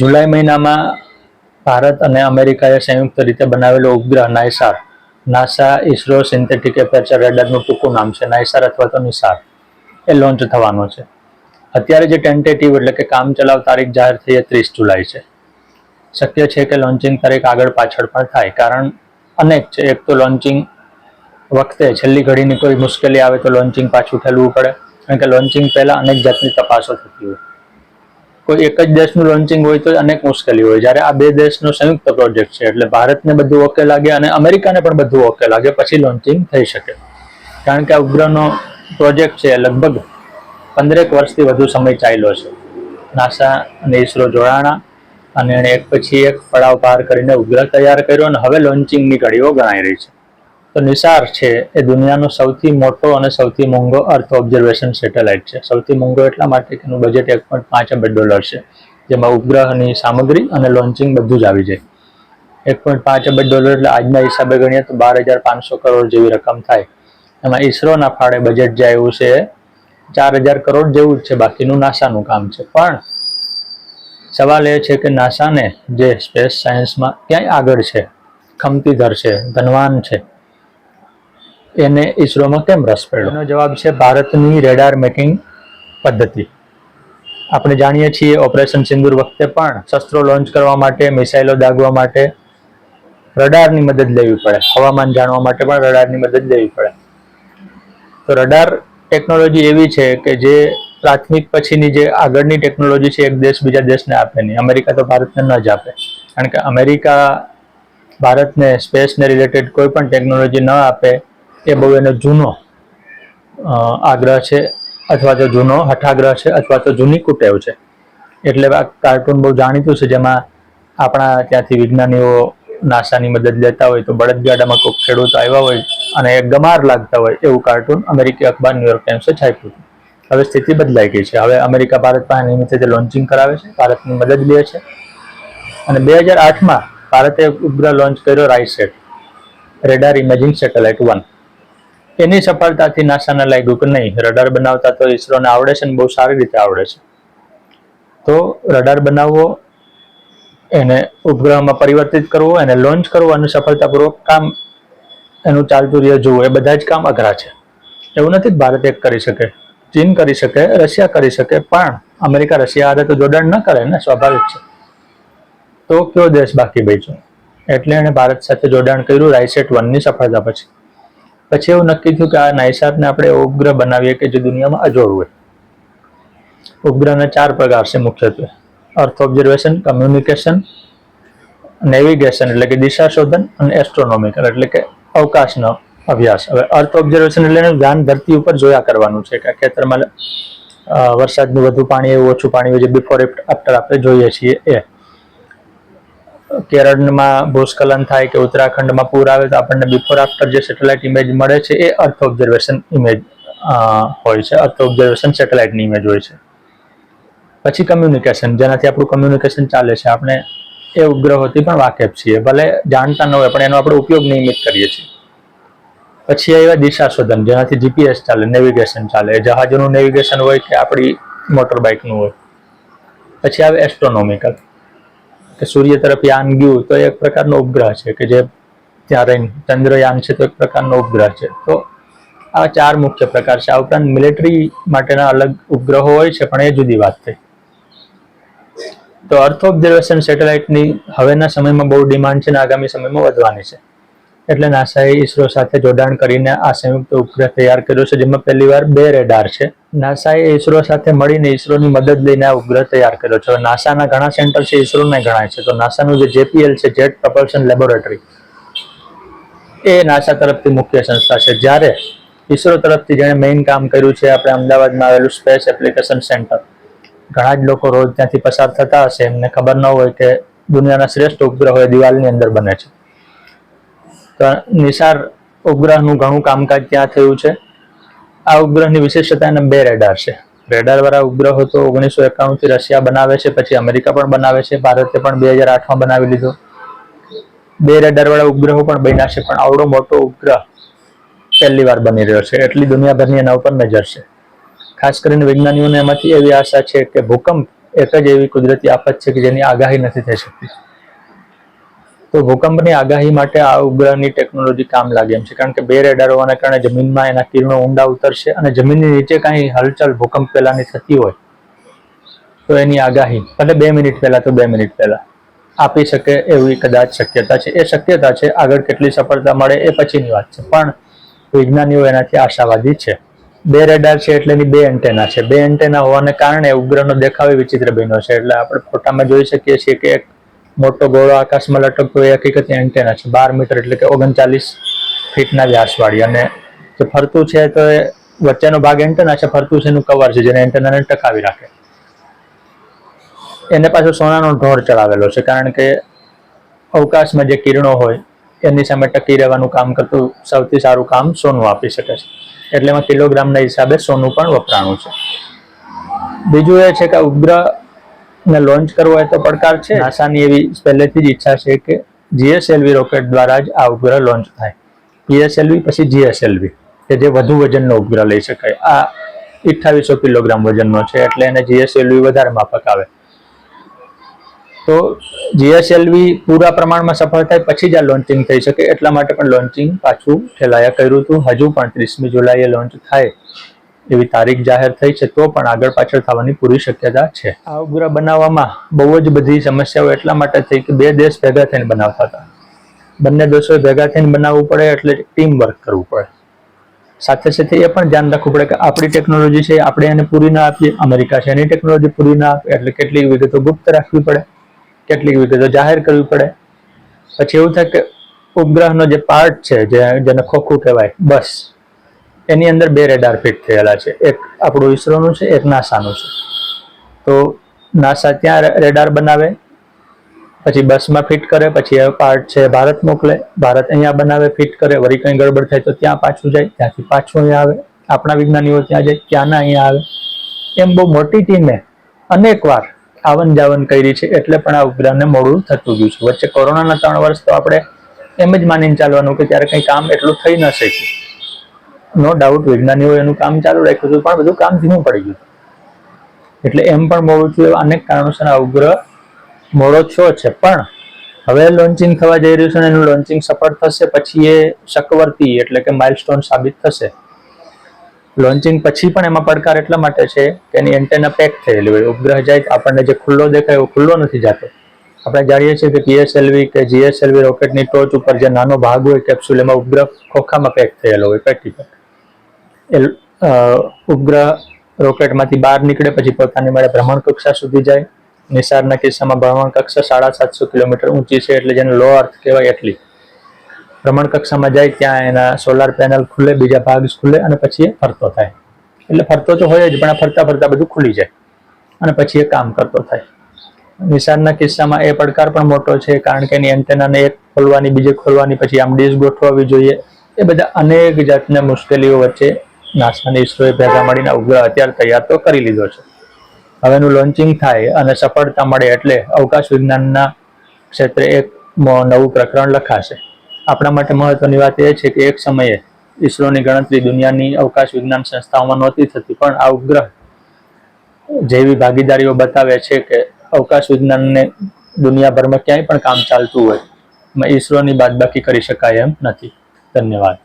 જુલાઈ મહિનામાં ભારત અને અમેરિકાએ સંયુક્ત રીતે બનાવેલો ઉપગ્રહ NISAR NASA ISRO synthetic aperture રેડરનું ટૂંકું નામ છે નાયસાર અથવા તો નિસાર. એ લોન્ચ થવાનો છે. અત્યારે જે ટેન્ટેટિવ એટલે કે કામ ચલાવ તારીખ જાહેર થઈ એ ત્રીસ જુલાઈ છે. શક્ય છે કે લોન્ચિંગ તારીખ આગળ પાછળ પણ થાય, કારણ અનેક છે. એક તો લોન્ચિંગ વખતે છેલ્લી ઘડીની કોઈ મુશ્કેલી આવે તો લોન્ચિંગ પાછું ઠેલવું પડે, કારણ કે લોન્ચિંગ પહેલાં અનેક જાતની તપાસો થતી હોય. કોઈ એક જ દેશનું લોન્ચિંગ હોય તો અનેક મુશ્કેલી હોય. જ્યારે આ બે દેશનો સંયુક્ત પ્રોજેક્ટ છે, એટલે ભારતને બધું ઓકે લાગે અને અમેરિકાને પણ બધું ઓકે લાગે, પછી લોન્ચિંગ થઈ શકે. કારણ કે આ ઉપગ્રહનો પ્રોજેક્ટ છે, લગભગ પંદરેક વર્ષથી વધુ સમય ચાલ્યો છે. નાસા અને ઇસરો જોડાણા અને એક પછી એક પડાવ પાર કરીને ઉપગ્રહ તૈયાર કર્યો અને હવે લોન્ચિંગની ઘડીઓ ગણાઈ રહી છે. તો નિસાર છે એ દુનિયાનો સૌથી મોટો અને સૌથી મોંઘો અર્થ ઓબ્ઝર્વેશન સેટેલાઇટ છે. સૌથી મોંઘો એટલા માટે કે એનું બજેટ એક પોઈન્ટ પાંચ અબજ ડોલર છે. જેમાં ઉપગ્રહની સામગ્રી અને લોન્ચિંગ બધું જ આવી જાય. એક પોઈન્ટ પાંચ અબજ ડોલર એટલે આજના હિસાબે ગણીએ તો બાર હજાર પાંચસો કરોડ જેવી રકમ થાય. એમાં ઇસરોના ફાળે બજેટ જે આવ્યું છે ચાર હજાર કરોડ જેવું જ છે. બાકીનું નાસાનું કામ છે. પણ સવાલ એ છે કે નાસાને જે સ્પેસ સાયન્સમાં ક્યાંય આગળ છે? ખમતીધર છે, ધનવાન છે. એને ઈસરોમાં કેમ રસ પડ્યો? એનો જવાબ છે ભારતની રેડાર મેકિંગ પદ્ધતિ. આપણે જાણીએ છીએ ઓપરેશન સિંદૂર વખતે પણ શસ્ત્રો લોન્ચ કરવા માટે, મિસાઇલો દાગવા માટે રડારની મદદ લેવી પડે. હવામાન જાણવા માટે પણ રડારની મદદ લેવી પડે. તો રડાર ટેકનોલોજી એવી છે કે જે પ્રાથમિક પછીની જે આગળની ટેકનોલોજી છે, એક દેશ બીજા દેશને આપે નહીં. અમેરિકા તો ભારતને ન જ આપે. કારણ કે અમેરિકા ભારતને સ્પેસને રિલેટેડ કોઈ પણ ટેકનોલોજી ન આપે એ બહુ એનો જૂનો આગ્રહ છે, અથવા તો જૂનો હઠાગ્રહ છે, અથવા તો જૂની કુટેવ છે. એટલે આ કાર્ટૂન બહુ જાણીતું છે, જેમાં આપણા ત્યાંથી વિજ્ઞાનીઓ નાસાની મદદ લેતા હોય તો બળદગાડામાં કોઈ ખેડૂતો આવ્યા હોય અને એ ગમાર લાગતા હોય એવું કાર્ટૂન અમેરિકી અખબાર ન્યુયોર્ક ટાઈમ્સે છાપ્યું હતું. હવે સ્થિતિ બદલાઈ ગઈ છે. હવે અમેરિકા ભારત પાસે નિમિત્તે લોન્ચિંગ કરાવે છે, ભારતની મદદ લે છે. અને બે હજાર આઠમાં ભારતે ઉપગ્રહ લોન્ચ કર્યો RISAT radar imaging satellite one. એની સફળતાથી નાસાને લાગ્યું કે નહીં? રડાર બનાવતા તો ઈસરોને આવડે છે ને બહુ સારી રીતે આવડે છે. તો રડાર બનાવવો, એને ઉપગ્રહમાં પરિવર્તિત કરવો, એને લોન્ચ કરવો, અને સફળતાપૂર્વક કામ એનું ચાલતું રહે જોવું, એ બધા જ કામ અઘરા છે. એવું નથી ભારત એક કરી શકે, ચીન કરી શકે, રશિયા કરી શકે, પણ અમેરિકા, રશિયા હારે તો જોડાણ ન કરે ને, સ્વાભાવિક છે. તો કયો દેશ બાકી બેચો એટલે એણે ભારત સાથે જોડાણ કર્યું રાઇસેટ વનની સફળતા પછી. પછી એવું નક્કી થયું કે આ નાઇસારને આપણે ઉપગ્રહ બનાવીએ કે જે દુનિયામાં અજોડ હોય. ઉપગ્રહના ચાર પ્રકાર છે મુખ્યત્વે. અર્થ ઓબ્ઝર્વેશન કમ્યુનિકેશન નેવિગેશન એટલે કે દિશા શોધન અને એસ્ટ્રોનોમિકલ એટલે કે અવકાશનો અભ્યાસ. હવે અર્થ ઓબ્ઝર્વેશન એટલે ધ્યાન ધરતી ઉપર જોયા કરવાનું છે કે ખેતરમાં વરસાદનું વધુ પાણી એવું ઓછું પાણી હોય જે બિફોર આફ્ટર આપણે જોઈએ છીએ એ. કેરળમાં ભૂસ્ખલન થાય કે ઉત્તરાખંડમાં પૂર આવે તો આપણને બિફોર આફ્ટર જે સેટેલાઇટ ઇમેજ મળે છે એ અર્થ ઓબ્ઝર્વેશન ઇમેજ હોય છે. અર્થ ઓબ્ઝર્વેશન સેટેલાઇટની ઇમેજ હોય છે. પછી કમ્યુનિકેશન જેનાથી આપણું કમ્યુનિકેશન ચાલે છે. આપણે એ ઉપગ્રહોથી પણ વાકેફ છીએ. ભલે જાણતા ન હોય, પણ એનો આપણે ઉપયોગ નિયમિત કરીએ છીએ. પછી આવ્યા દિશા શોધન, જેનાથી જીપીએસ ચાલે નેવિગેશન ચાલે. જહાજનું નેવિગેશન હોય કે આપણી મોટર બાઇકનું હોય. પછી આવે એસ્ટ્રોનોમિકલ કે સૂર્ય તરફ યાન ગયું તો એક પ્રકારનો ઉપગ્રહ છે કે જે ત્યાં રહીને, ચંદ્રયાન છે તો એક પ્રકારનો ઉપગ્રહ છે. તો આ ચાર મુખ્ય પ્રકાર છે. આ ઉપરાંત મિલિટરી માટેના અલગ ઉપગ્રહો હોય છે, પણ એ જુદી વાત થઈ. તો અર્થ ઓબ્ઝર્વેશન સેટેલાઇટની હવેના સમયમાં બહુ ડિમાન્ડ છે અને આગામી સમયમાં વધવાની છે. એટલે નાસાએ ઈસરો સાથે જોડાણ કરીને આ સંયુક્ત ઉપગ્રહ તૈયાર કર્યો છે, જેમાં પહેલીવાર બે રેડાર છે. નાસાએ ઈસરો સાથે મળીને ઈસરોની મદદ લઈને આ ઉપગ્રહ તૈયાર કર્યો છે. નાસાના ઘણા સેન્ટર છે, ઈસરોને ગણાય છે. તો નાસાનું જે જેપીએલ છે, જેટ પ્રપલ્શન લેબોરેટરી, એ નાસા તરફથી મુખ્ય સંસ્થા છે. જ્યારે ઈસરો તરફથી જેણે મેઇન કામ કર્યું છે, આપણે અમદાવાદમાં આવેલું સ્પેસ એપ્લિકેશન સેન્ટર ઘણા જ લોકો રોજ ત્યાંથી પસાર થતા હશે. એમને ખબર ન હોય કે દુનિયાના શ્રેષ્ઠ ઉપગ્રહો એ દિવાલની અંદર બને છે. તો નિસાર ઉપગ્રહનું ઘણું કામકાજ ત્યાં થયું છે. આ ઉપગ્રહની વિશેષતા એના બે રેડાર છે. રેડાર વાળા ઉપગ્રહો તો ઓગણીસો એકાણું થી રશિયા બનાવે છે, પછી અમેરિકા પણ બનાવે છે, ભારતે પણ બે હજાર આઠમાં બનાવી લીધો. બે રેડાર વાળા ઉપગ્રહો પણ બન્યા છે, પણ આવડો મોટો ઉપગ્રહ પહેલી વાર બની રહ્યો છે. એટલી દુનિયાભરની એના ઉપર નજર છે. ખાસ કરીને વિજ્ઞાનીઓને એમાંથી એવી આશા છે કે ભૂકંપ એક જ એવી કુદરતી આફત છે કે જેની આગાહી નથી થઈ શકતી. તો ભૂકંપની આગાહી માટે આ ઉપગ્રહની ટેકનોલોજી કામ લાગે એમ છે. કારણ કે બે રેડાર હોવાના કારણે જમીનમાં એના કિરણો ઊંડા ઉતરશે અને જમીનની નીચે કાંઈ હલચલ, ભૂકંપ પહેલાની થતી હોય તો એની આગાહી. એટલે બે મિનિટ પહેલા તો બે મિનિટ પહેલા. આપી શકે એવી કદાચ શક્યતા છે. એ શક્યતા છે, આગળ કેટલી સફળતા મળે એ પછીની વાત છે. પણ વિજ્ઞાનીઓ એનાથી આશાવાદી છે. બે રેડાર છે એટલે બે એન્ટેના છે. બે એન્ટેના હોવાને કારણે ઉપગ્રહનો દેખાવ વિચિત્ર બન્યો છે. એટલે આપણે ફોટામાં જોઈ શકીએ છીએ કે એક મોટો ગોળો આકાશમાં લટકતો એ હકીકતે એન્ટેના છે. બાર મીટર એટલે કે ઓગણચાલીસ ફીટના વ્યાસવાળી અને જે ફરતું છે તો એ વચ્ચેનો ભાગ એન્ટેના છે, ફરતું છે એનું કવર છે, જેને એન્ટેનાને ટકાવી રાખે. એને પાછો સોનાનો ઢોર ચડાવેલો છે, કારણ કે અવકાશમાં જે કિરણો હોય, એની સામે ટકી રહેવાનું કામ કરતું સૌથી સારું કામ સોનું આપી શકે છે. એટલે એમાં કિલોગ્રામના હિસાબે સોનું પણ વપરાણું છે. બીજું એ છે કે આ ઉપગ્રહને લોન્ચ કરવો એ તો પડકાર છે. નાસાની એવી પહેલેથી જ ઈચ્છા છે કે જીએસએલવી રોકેટ દ્વારા જ આ ઉપગ્રહ લોન્ચ થાય. પીએસએલવી પછી જીએસએલવી કે જે વધુ વજનનો ઉપગ્રહ લઈ શકાય. આ અઠ્ઠાવીસો કિલોગ્રામ વજનનો છે, એટલે એને જીએસએલવી વધારે માફક આવે. તો જીએસએલવી પૂરા પ્રમાણમાં સફળ થાય પછી જ આ લોન્ચિંગ થઈ શકે. એટલા માટે પણ લોન્ચિંગ પાછું ઠેલાયા કર્યું હતું. હજુ પણ ત્રીસમી જુલાઈએ લોન્ચ થાય. એવી તારીખ જાહેર થઈ છે તો પણ આગળ પાછળ થવાની પૂરી શક્યતા છે. આ ઉપગ્રહ બનાવવામાં બહુ જ બધી સમસ્યાઓ એટલા માટે થઈ કે બે દેશ ભેગા થઈને બનાવતા હતા. બંને દેશોએ ભેગા થઈને બનાવવું પડે એટલે ટીમ વર્ક કરવું પડે. સાથે સાથે એ પણ ધ્યાન રાખવું પડે કે આપણી ટેકનોલોજી છે આપણે એને પૂરી ના આપીએ, અમેરિકા છે એની ટેકનોલોજી પૂરી ના આપે એટલે કેટલીક વિગતો ગુપ્ત રાખવી પડે, કેટલીક વિગતો જાહેર કરવી પડે. પછી એવું થાય કે ઉપગ્રહનો જે પાર્ટ છે, જે જેને ખોખું કહેવાય, બસ. એની અંદર બે રેડાર ફિટ થયેલા છે. એક આપણું ઈસરોનું છે, એક નાસાનું છે. તો નાસા ત્યાં રેડાર બનાવે, પછી બસમાં ફિટ કરે, પછી પાર્ટ છે ભારત મોકલે, ભારત અહીંયા બનાવે ફિટ કરે, વળી કંઈ ગડબડ થાય તો ત્યાં પાછું જાય, ત્યાંથી પાછું અહીંયા આવે, આપણા વિજ્ઞાનીઓ ત્યાં જાય, ત્યાંના અહીંયા આવે. એમ બહુ મોટી ટીમે અનેક વાર આવન જાવન કરી છે, એટલે પણ આ ઉપગ્રહને મોડું થતું ગયું છે. વચ્ચે કોરોનાના ત્રણ વર્ષ તો આપણે એમ જ માનીને ચાલવાનું કે ત્યારે કંઈ કામ એટલું થઈ ન શક્યું નો ડાઉટ વિજ્ઞાનીઓ એનું કામ ચાલુ રાખ્યું હતું, પણ બધું કામ ધીમું પડી ગયું એટલે એમ પણ મોડું થયું અનેક કારણોસર આ ઉપગ્રહ મોડો થયો છે. પણ હવે લોન્ચિંગ થવા જઈ રહ્યું છે અને એનું લોન્ચિંગ સફળ થશે, પછી એ શકવર્તી એટલે કે માઇલસ્ટોન સાબિત થશે. લોન્ચિંગ પછી પણ એમાં પડકાર એટલા માટે છે કે એની એન્ટેના પેક થયેલી હોય. ઉપગ્રહ જાય આપણને જે ખુલ્લો દેખાય એવો ખુલ્લો નથી જતો. આપણે જાણીએ છીએ કે પીએસએલવી કે જીએસએલવી રોકેટની ટોચ ઉપર જે નાનો ભાગ હોય કેપ્સ્યુલ એમાં ઉપગ્રહ ખોખામાં પેક થયેલો હોય, પેટી પેક એ ઉપગ્રહ રોકેટમાંથી બહાર નીકળે પછી પોતાની મળે ભ્રમણ કક્ષા સુધી જાય. નિસારના કિસ્સામાં ભ્રમણ કક્ષા સાડા સાતસો કિલોમીટર ઊંચી છે એટલે જેને લો અર્થ કહેવાય એટલી. ભ્રમણ કક્ષામાં જાય ત્યાં એના સોલાર પેનલ ખુલે, બીજા ભાગ ખુલે અને પછી એ ફરતો થાય. એટલે ફરતો તો હોય જ, પણ ફરતા ફરતા બધું ખુલી જાય અને પછી એ કામ કરતો થાય. નિશાનના કિસ્સામાં એ પડકાર પણ મોટો છે, કારણ કે એની એન્ટેનાને એક ખોલવાની, બીજે ખોલવાની, પછી આમ ડીશ ગોઠવવી જોઈએ. એ બધા અનેક જાતના મુશ્કેલીઓ વચ્ચે નાસાની ઈસરોએ ભેગા મળીને ઉપગ્રહ અત્યારે તૈયાર તો કરી લીધો છે. હવેનું લોન્ચિંગ થાય અને સફળતા મળે એટલે અવકાશ વિજ્ઞાનના ક્ષેત્રે એક નવું પ્રકરણ લખાશે. આપણા માટે મહત્વની વાત એ છે કે એક સમયે ઈસરોની ગણતરી દુનિયાની અવકાશ વિજ્ઞાન સંસ્થાઓમાં નહોતી થતી, પણ આ ઉપગ્રહ જેવી ભાગીદારીઓ બતાવે છે કે અવકાશ વિજ્ઞાનને દુનિયાભરમાં ક્યાંય પણ કામ ચાલતું હોય ઈસરોની બાદબાકી કરી શકાય એમ નથી. ધન્યવાદ.